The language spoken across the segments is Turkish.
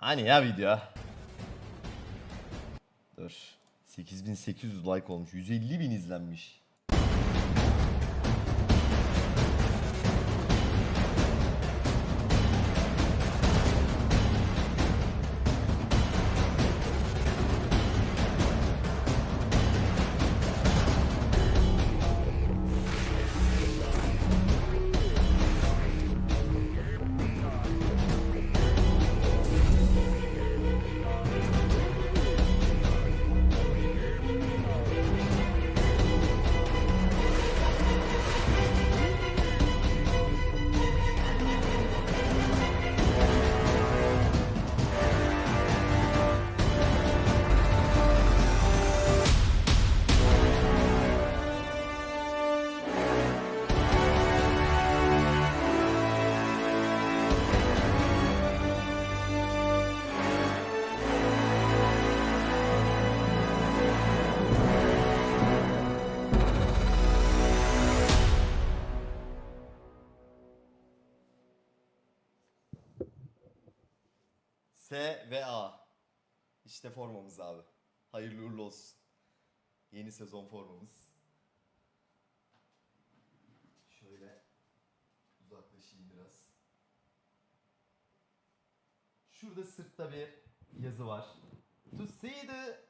Hani ya video? Dur. 8800 like olmuş. 150 bin izlenmiş. S ve A. İşte formamız abi. Hayırlı uğurlu olsun. Yeni sezon formamız. Şöyle uzaklaşayım biraz. Şurada sırtta bir yazı var. To see the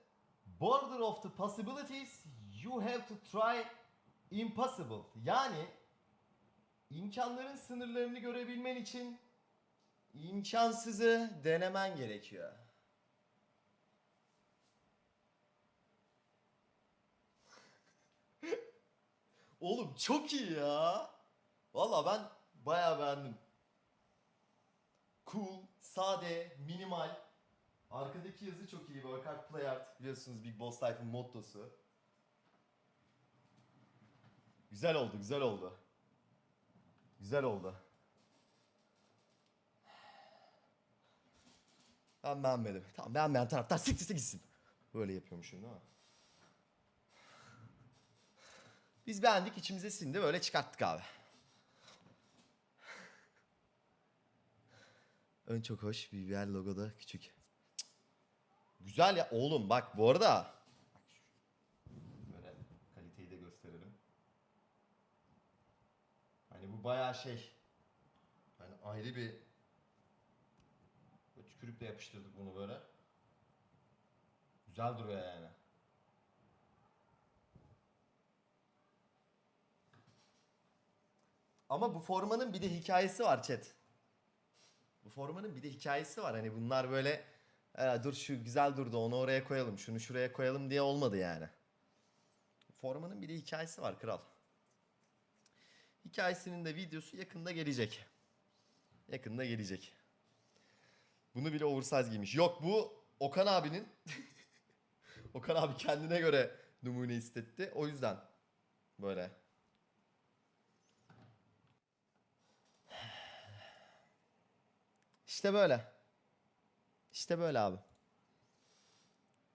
border of the possibilities, you have to try impossible. Yani imkanların sınırlarını görebilmen için imkansızı denemen gerekiyor. Oğlum çok iyi ya. Valla ben bayağı beğendim. Cool, sade, minimal. Arkadaki yazı çok iyi. Work hard, play hard. Biliyorsunuz Big Boss Life'ın mottosu. Güzel oldu, güzel oldu. Güzel oldu. Ben beğenmedim. Tamam beğenmeyen taraftar siktirse gitsin. Böyle yapıyormuşum değil mi? Biz beğendik içimize sindi böyle çıkarttık abi. Ön çok hoş BBL logoda küçük. Güzel ya oğlum bak bu arada. Böyle kaliteyi de gösterelim. Hani bu bayağı şey. Hani ayrı bir Böyle tükürükle yapıştırdık bunu böyle. Güzel duruyor yani. Ama bu formanın bir de hikayesi var chat. Bu formanın bir de hikayesi var. Hani bunlar böyle "Aa, dur şu güzel durdu onu oraya koyalım şunu şuraya koyalım diye olmadı yani. Formanın bir de hikayesi var kral. Hikayesinin de videosu yakında gelecek. Yakında gelecek. Bunu bile oversize giymiş. Yok bu Okan abinin. Okan abi kendine göre numune istetti. O yüzden böyle. İşte böyle. İşte böyle abi.